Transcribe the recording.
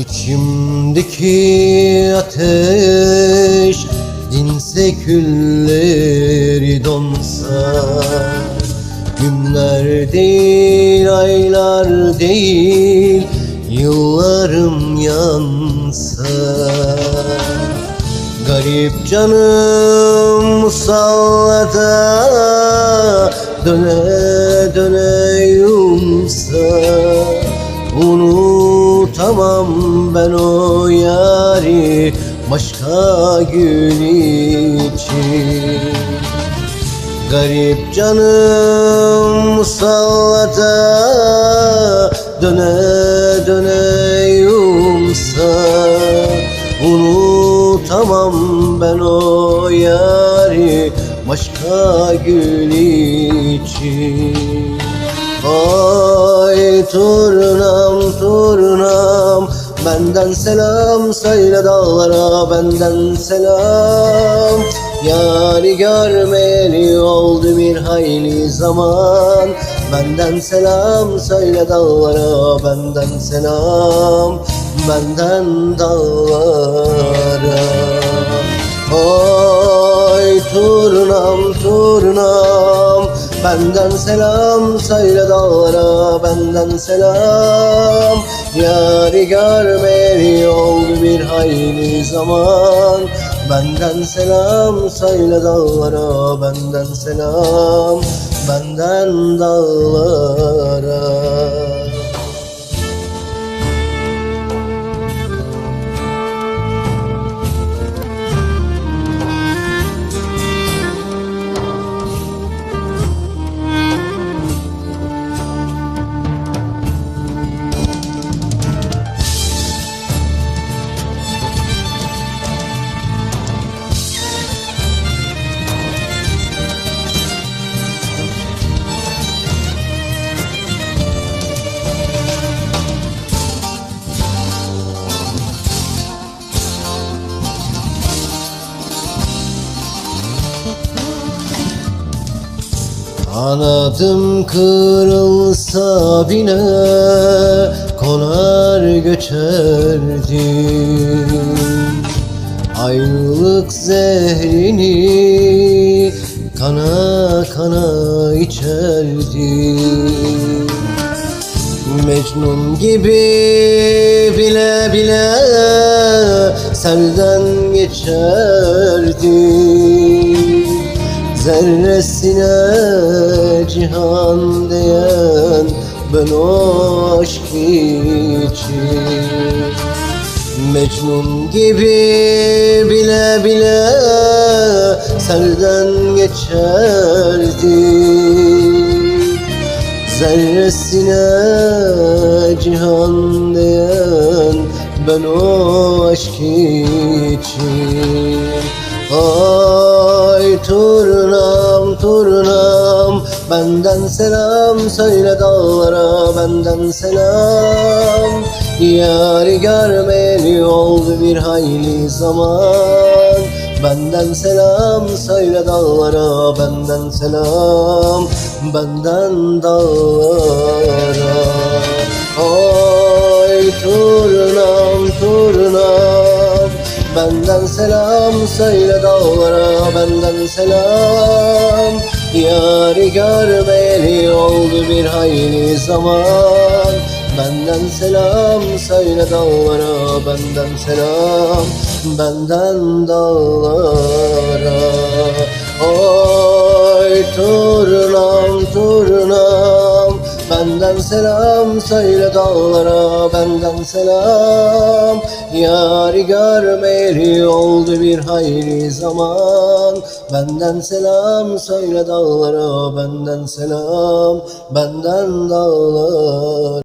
İçimdeki ateş dinse külleri donsa Günler değil aylar değil yıllarım yansa. Garip canım musallada döne döne yumsa Unutamam ben o yari başka gün için. Garip canım musallada döne döne yumsa. Unutamam ben o yari başka gün için. Ay turnam turnam Benden selam söyle dağlara benden selam. Yani görmeyeli oldu bir hayli zaman. Benden selam söyle dağlara benden selam. Benden dağlara. Oy turnam turnam. Benden selam söyle dağlara benden selam Yari görmeyeli oldu bir hayli zaman. Benden selam söyle dağlara benden selam. Benden dağlara Kanadım kırılsa bile konar göçerdim Ayrılık zehrini kana kana içerdim Mecnun gibi bile bile selden geçerdim Zerresine cihan diyen ben o aşk için. Mecnun gibi bile bile selden geçerdim Zerresine cihan diyen ben o aşk için. Ay turnam Benden selam söyle dağlara benden selam. Yari görmeyeli oldu bir hayli zaman. Benden selam söyle dağlara benden selam. Benden dağlara. Oy turnam turnam. Benden selam söyle dağlara benden selam Yari görmeyeli oldu bir hayli zaman. Benden selam söyle dağlara benden selam. Benden dağlara. Oy turnam turnam. Benden selam söyle dağlara benden selam Yari görmeyeli oldu bir hayli zaman. Benden selam söyle dağlara benden selam Benden dağlara